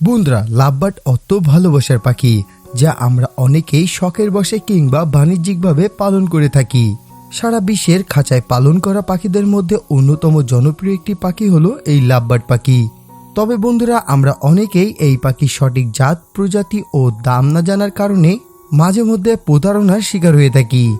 বন্ধুরা, লাভবার্ড অত ভালোবাসার পাখি যা আমরা অনেকেই শখের বসে কিংবা বাণিজ্যিকভাবে পালন করে থাকি। সারা বিশ্বের খাঁচায় পালন করা পাখিদের মধ্যে অন্যতম জনপ্রিয় একটি পাখি হলো এই লাভবার্ড পাখি। তবে বন্ধুরা, আমরা অনেকেই এই পাখির সঠিক জাত, প্রজাতি ও দাম না জানার কারণে মাঝে মধ্যে প্রতারণার শিকার হয়ে থাকি।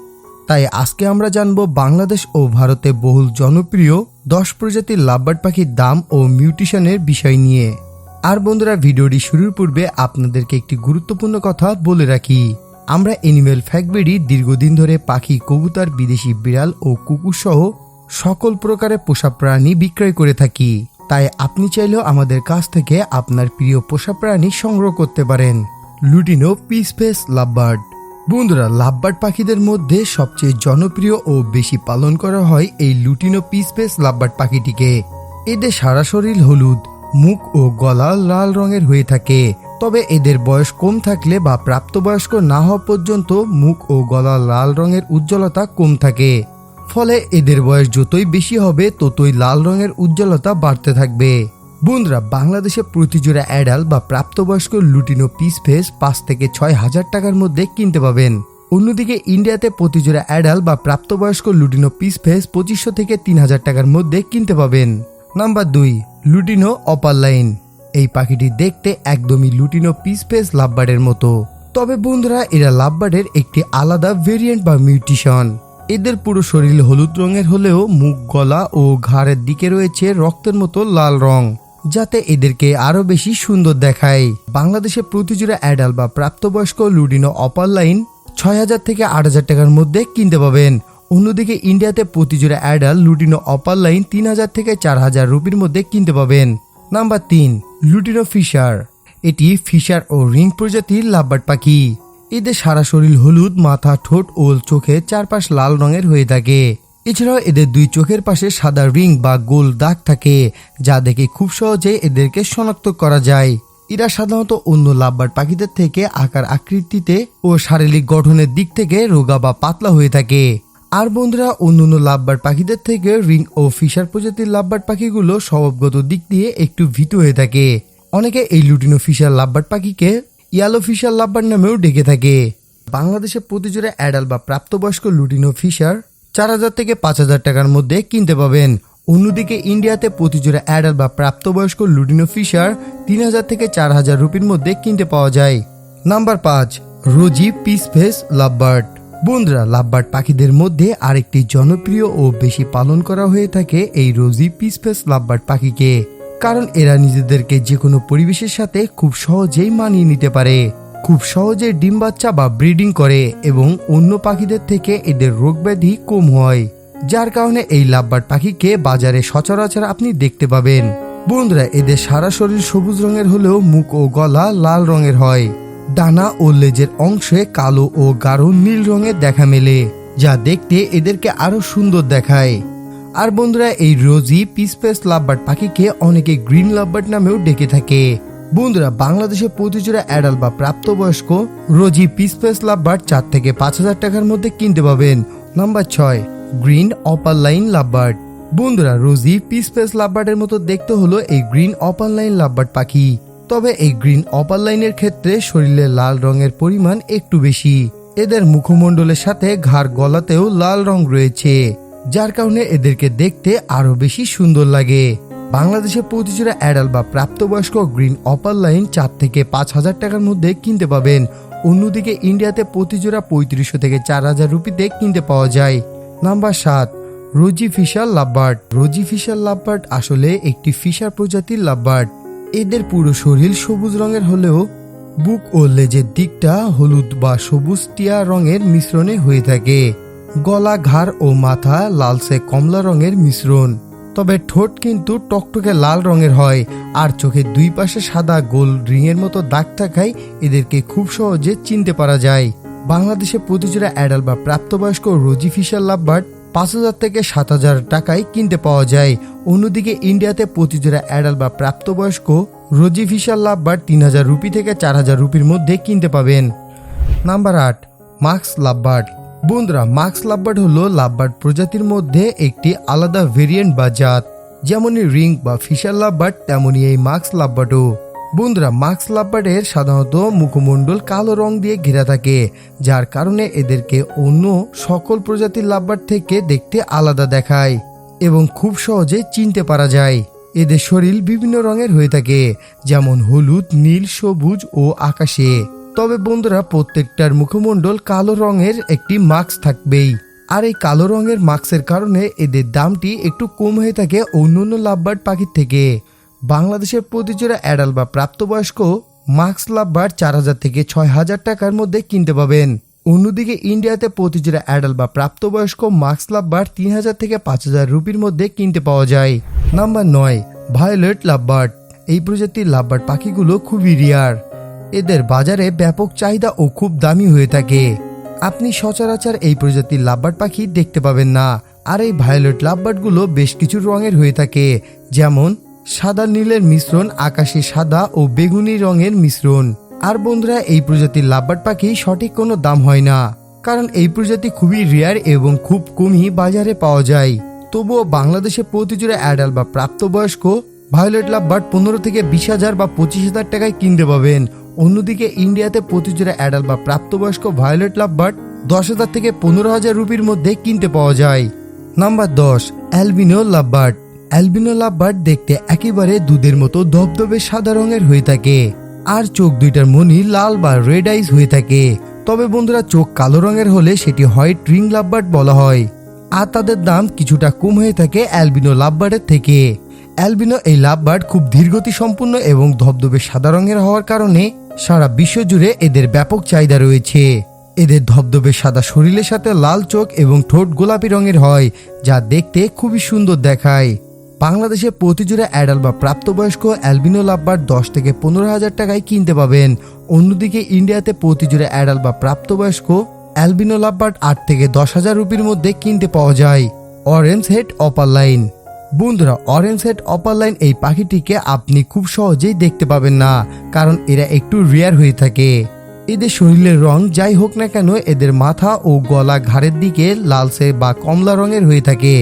তাই আজকে আমরা জানব বাংলাদেশ ও ভারতে বহুল জনপ্রিয় দশ প্রজাতির লাভবার্ড পাখির দাম ও মিউটিশনের বিষয় নিয়ে। আর বন্ধুরা, ভিডিওটি শুরুর পূর্বে আপনাদেরকে একটি গুরুত্বপূর্ণ কথা বলে রাখি। আমরা এনিমেল ফ্যাক্টরি দীর্ঘদিন ধরে পাখি, কবুতর, বিদেশি বিড়াল ও কুকুর সহ সকল প্রকারের পোষা প্রাণী বিক্রয় করে থাকি। তাই আপনি চাইলেও আমাদের কাছ থেকে আপনার প্রিয় পোষা প্রাণী সংগ্রহ করতে পারেন। Lutino peach face lovebird. বন্ধুরা, লাভবার্ড পাখিদের মধ্যে সবচেয়ে জনপ্রিয় ও বেশি পালন করা হয় এই লুটিনো পিস ফেস লাভবার্ড পাখিটিকে। এদের সারা শরীর হলুদ মুখ ও গলা লাল রঙের হয়ে থাকে। তবে এদের বয়স কম থাকলে বা প্রাপ্তবয়স্ক না হওয়া পর্যন্ত মুখ ও গলা লাল রঙের উজ্জ্বলতা কম থাকে। ফলে এদের বয়স যতই বেশি হবে, ততই লাল রঙের উজ্জ্বলতা বাড়তে থাকবে। বন্ধুরা, বাংলাদেশে প্রতিজোড়া অ্যাডাল বা প্রাপ্তবয়স্ক লুটিনো পিস ফেস পাঁচ থেকে ছয় হাজার টাকার মধ্যে কিনতে পাবেন। অন্যদিকে ইন্ডিয়াতে প্রতিজোড়া অ্যাডাল বা প্রাপ্তবয়স্ক লুটিনো পিস ফেস পঁচিশশো থেকে তিন হাজার টাকার মধ্যে কিনতে পাবেন। নাম্বার দুই লুটিনো অপার লাইন এই পাখিটি দেখতে একদমই লুটিনো পিস ফেস লাভবার্ডের মতো। তবে বন্ধুরা, এরা লাভবার্ডের একটি আলাদা ভেরিয়েন্ট বা মিউটিশন এদের পুরো শরীর হলুদ রঙের হলেও মুখ গলা ও ঘাড়ের দিকে রয়েছে রক্তের মতো লাল রং, যাতে এদেরকে আরও বেশি সুন্দর দেখায়। বাংলাদেশে প্রতিজোড়া অ্যাডাল বা প্রাপ্তবয়স্ক লুডিনো অপার লাইন ছয় হাজার থেকে আট হাজার টাকার মধ্যে কিনতে পাবেন। অন্যদিকে ইন্ডিয়াতে প্রতিজোড়া অ্যাডাল লুটিনো অপার লাইন তিন হাজার থেকে চার হাজার রুপির মধ্যে কিনতে পাবেন। নাম্বার তিন, লুটিনো ফিশার। এটি ফিশার ও রিং প্রজাতির লাভবার্ড পাখি। এদের সারা শরীর হলুদ, মাথা ঠোঁট ও চোখে চারপাশ লাল রঙের হয়ে থাকে। এছাড়াও এদের দুই চোখের পাশে সাদা রিং বা গোল দাগ থাকে, যা দেখে খুব সহজে এদেরকে শনাক্ত করা যায়। এরা সাধারণত অন্য লাভবার পাখিদের থেকে আকার আকৃতিতে ও শারীরিক গঠনের দিক থেকে রোগা বা পাতলা হয়ে থাকে। আর বন্ধুরা, অন্যান্য লাভবার পাখিদের থেকে রিং ও ফিশার প্রজাতির লাভবার্ড পাখিগুলো স্বভাবগত দিক দিয়ে একটু ভীত হয়ে থাকে। অনেকে এই লুটিনো ফিশার লাভবার্ড পাখিকে ইয়ালো ফিশার লাভবার নামেও ডেকে থাকে। বাংলাদেশে প্রতিজোড়া অ্যাডাল বা প্রাপ্তবয়স্ক লুটিনো ফিশার চার হাজার থেকে পাঁচ হাজার টাকার মধ্যে কিনতে পাবেন। অন্যদিকে ইন্ডিয়াতে প্রতিজোড়া অ্যাডাল বা প্রাপ্তবয়স্ক লুটিনো ফিশার তিন হাজার থেকে চার হাজার রুপির মধ্যে কিনতে পাওয়া যায়। নাম্বার পাঁচ, রোজি পিস ফেস লাভবার্ড বন্ধুরা, লাভবার্ড পাখিদের মধ্যে আরেকটি জনপ্রিয় ও বেশি পালন করা হয়ে থাকে এই রোজি পিস ফেস লাভবার্ড পাখিকে। কারণ এরা নিজেদেরকে যে কোনো পরিবেশের সাথে খুব সহজেই মানিয়ে নিতে পারে। খুব সহজে ডিম বাচ্চা বা ব্রিডিং করে এবং অন্য পাখিদের থেকে এদের রোগ ব্যাধি কম হয়। যার কারণে এই লাভবার্ড পাখিকে বাজারে সচরাচর আপনি দেখতে পাবেন। বন্ধুরা, এদের সারা শরীর সবুজ রঙের হলেও মুখ ও গলা লাল রঙের হয়। ডানা ও লেজের অংশে কালো ও গাঢ় নীল রঙের দেখা মেলে, যা দেখতে এদেরকে আরও সুন্দর দেখায়। আর বন্ধুরা, এই রোজি পিসপেস লাভবার্ড পাখিকে অনেকে গ্রিন লাভবার্ড নামেও ডেকে থাকে। বন্ধুরা, বাংলাদেশে প্রতিজোড়া অ্যাডাল বা প্রাপ্তবয়স্ক রোজি পিসপেস লাভবার্ড চার থেকে পাঁচ হাজার টাকার মধ্যে কিনতে পাবেন। নাম্বার ছয়, গ্রিন অপার লাইন লাভবার্ড। বন্ধুরা রোজি পিসপেস লাভবার্ডের মতো দেখতে হলো এই গ্রিন অপার লাইন লাভবার্ড পাখি। তবে এই গ্রিন অপার লাইনের ক্ষেত্রে শরীরে লাল রঙের পরিমাণ একটু বেশি। এদের মুখমণ্ডলের সাথে ঘাড় গলাতেও লাল রং রয়েছে, যার কারণে এদেরকে দেখতে আরও বেশি সুন্দর লাগে। বাংলাদেশে প্রতিজোড়া অ্যাডাল বা প্রাপ্তবয়স্ক গ্রিন অপার লাইন চার থেকে পাঁচ হাজার টাকার মধ্যে কিনতে পাবেন। অন্যদিকে ইন্ডিয়াতে প্রতিজোড়া পঁয়ত্রিশশো থেকে চার হাজার রুপিতে কিনতে পাওয়া যায়। নাম্বার সাত, rosy Fischer lovebird. Rosy Fischer lovebird আসলে একটি ফিশার প্রজাতির লাভবার্ড। এদের পুরো শরীর সবুজ রঙের হলেও বুক ও লেজের দিকটা হলুদ বা সবুজ টিয়া রঙের মিশ্রণে হয়ে থাকে। গলা, ঘাড় ও মাথা লালসে কমলা রঙের মিশ্রণ। তবে ঠোঁট কিন্তু টকটকে লাল রঙের হয় আর চোখের দুই পাশে সাদা গোল রিংয়ের মতো দাগ থাকায় এদেরকে খুব সহজে চিনতে পারা যায়। বাংলাদেশে প্রতিজোড়া অ্যাডাল বা প্রাপ্তবয়স্ক রোজি ফিশার লাভবার্ড পাঁচ হাজার থেকে সাত হাজার টাকায় কিনতে পাওয়া যায়। অন্যদিকে ইন্ডিয়াতে প্রতিজোড়া অ্যাডাল বা প্রাপ্তবয়স্ক রোজি ফিশার লাভবার্ড তিন হাজার রুপি থেকে চার হাজার রুপির মধ্যে কিনতে পাবেন। নাম্বার আট, মাক্স লাভবার্ড। বন্ধুরা, মাক্স লাভবার্ড হলো লাভবার্ড প্রজাতির মধ্যে একটি আলাদা ভেরিয়েন্ট বা জাত। যেমনই রিং বা ফিশার লাভবার্ড, তেমনই এই মাক্স লাভবার্ডও। বন্ধুরা মাক্স লাভবার্ডের সাধারণত মুখমণ্ডল কালো রং দিয়ে ঘেরা থাকে, যার কারণে এদেরকে অন্য সকল প্রজাতির লাভবার্ড থেকে দেখতে আলাদা দেখায় এবং খুব সহজে চিনতে পারা যায়। এদের শরীর বিভিন্ন রঙের হয়ে থাকে, যেমন হলুদ, নীল, সবুজ ও আকাশে। তবে বন্ধুরা, প্রত্যেকটার মুখমণ্ডল কালো রঙের একটি মাস্ক থাকবেই। আর এই কালো রঙের মাস্কের কারণে এদের দামটি একটু কম হয়ে থাকে অন্য অন্য লাভবার্ড পাখির থেকে। বাংলাদেশের প্রতিজোড়া অ্যাডাল বা প্রাপ্তবয়স্ক মাস্ক লাভবার চার হাজার থেকে ছয় হাজার টাকার মধ্যে কিনতে পাবেন। অন্যদিকে ইন্ডিয়াতে প্রতিজোড়া অ্যাডাল বা প্রাপ্তবয়স্ক মাস্ক লাভবার তিন হাজার থেকে পাঁচ হাজার রুপির মধ্যে কিনতে পাওয়া যায়। নাম্বার নয়, ভায়োলেট লাভবার্ড এই প্রজাতির লাভবার্ড পাখিগুলো খুবই রিয়ার। এদের বাজারে ব্যাপক চাহিদা ও খুব দামি হয়ে থাকে। আপনি সচরাচর এই প্রজাতির লাভবার্ড পাখি দেখতে পাবেন না। আর এই ভায়োলেট লাভবার্ডগুলো বেশ কিছু রঙের হয়ে থাকে, যেমন সাদা নীলের মিশ্রণ, আকাশে সাদা ও বেগুনি রঙের মিশ্রণ। আর বন্ধুরা, এই প্রজাতির লাভবার্ড পাখি সঠিক কোনো দাম হয় না। কারণ এই প্রজাতি খুবই রেয়ার এবং খুব কমই বাজারে পাওয়া যায়। তবুও বাংলাদেশে প্রতিজোড়া অ্যাডাল বা প্রাপ্তবয়স্ক ভায়োলেট লাভবার্ড পনেরো থেকে বিশ হাজার বা পঁচিশ হাজার টাকায় কিনতে পাবেন। অন্যদিকে ইন্ডিয়াতে প্রতিজোড়া অ্যাডাল বা প্রাপ্তবয়স্ক ভায়োলেট লাভবার্ড দশ হাজার থেকে পনেরো হাজার রুপির মধ্যে কিনতে পাওয়া যায়। নাম্বার দশ অ্যালবিনো লাভবার্ড অ্যালবিনো লাভবার্ড দেখতে একেবারে দুধের মতো ধবধবে সাদা রঙের হয়ে থাকে। আর চোখ দুইটার মনি লাল বা রেড আইস হয়ে থাকে। তবে বন্ধুরা, চোখ কালো রঙের হলে সেটি হোয়াইট রিং লাভবার্ড বলা হয়। আর তাদের দাম কিছুটা কম হয়ে থাকে অ্যালবিনো লাভবার্ডের থেকে। অ্যালবিনো এই লাভবার্ড খুব ধীরগতি সম্পূর্ণ এবং ধবধবে সাদা রঙের হওয়ার কারণে সারা বিশ্ব জুড়ে এদের ব্যাপক চাহিদা রয়েছে। এদের ধবধবে সাদা শরীরের সাথে লাল চোখ এবং ঠোঁট গোলাপি রঙের হয়, যা দেখতে খুবই সুন্দর দেখায়। বাংলাদেশে প্রতিজোড়া অ্যাডাল বা প্রাপ্তবয়স্ক অ্যালবিনো লাভবার দশ থেকে পনেরো হাজার টাকায় কিনতে পাবেন। অন্যদিকে ইন্ডিয়াতে প্রতিজোড়া অ্যাডাল বা প্রাপ্তবয়স্ক অ্যালবিনো লাভবার্ড আট থেকে দশ হাজার রুপির মধ্যে কিনতে পাওয়া যায়। অরেঞ্জ হেড অপার লাইন বন্ধুরা অরেঞ্জ হেড অপার লাইন এই পাখিটিকে আপনি খুব সহজেই দেখতে পাবেন না, কারণ এরা একটু রেয়ার হয়ে থাকে। এদের শরীরের রং যাই হোক না কেন এদের মাথা ও গলা ঘাড়ের দিকে লালসে বা কমলা রঙের হয়ে থাকে।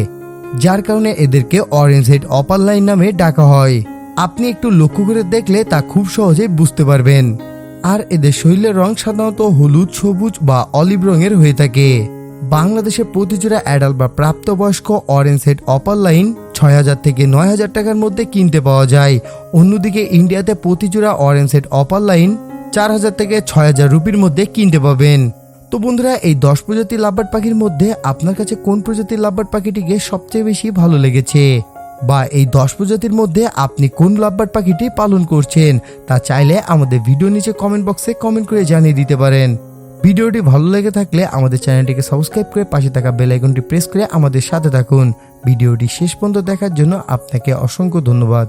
যার কারণে এদেরকে অরেঞ্জ হেড অপার লাইন নামে ডাকা হয়। আপনি একটু লক্ষ্য করে দেখলে তা খুব সহজেই বুঝতে পারবেন। আর এদের শরীরের রং সাধারণত হলুদ, সবুজ বা অলিভ রঙের হয়ে থাকে। বাংলাদেশে প্রতিজোড়া অ্যাডাল বা প্রাপ্তবয়স্ক অরেঞ্জ হেড অপার লাইন ছয় হাজার থেকে নয় হাজার টাকার মধ্যে কিনতে পাওয়া যায়। অন্যদিকে ইন্ডিয়াতে প্রতিজোড়া অরেঞ্জ হেড অপার লাইন চার হাজার থেকে ছয় হাজার রুপির মধ্যে কিনতে পাবেন। তো বন্ধুরা, এই দশ প্রজাতির লাভবার্ড পাখির মধ্যে আপনার কাছে কোন প্রজাতির লাভবার্ড পাখিটিকে সবচেয়ে বেশি ভালো লেগেছে? বা এই দশ প্রজাতির মধ্যে আপনি কোন লাভবার্ড পাখিটি পালন করছেন? তা চাইলে আমাদের ভিডিও নিচে কমেন্ট বক্সে কমেন্ট করে জানিয়ে দিতে পারেন। ভিডিওটি ভালো লেগে থাকলে আমাদের চ্যানেলটিকে সাবস্ক্রাইব করে পাশে থাকা বেল আইকনটি প্রেস করে আমাদের সাথে থাকুন। ভিডিওটি শেষ পর্যন্ত দেখার জন্য আপনাকে অসংখ্য ধন্যবাদ।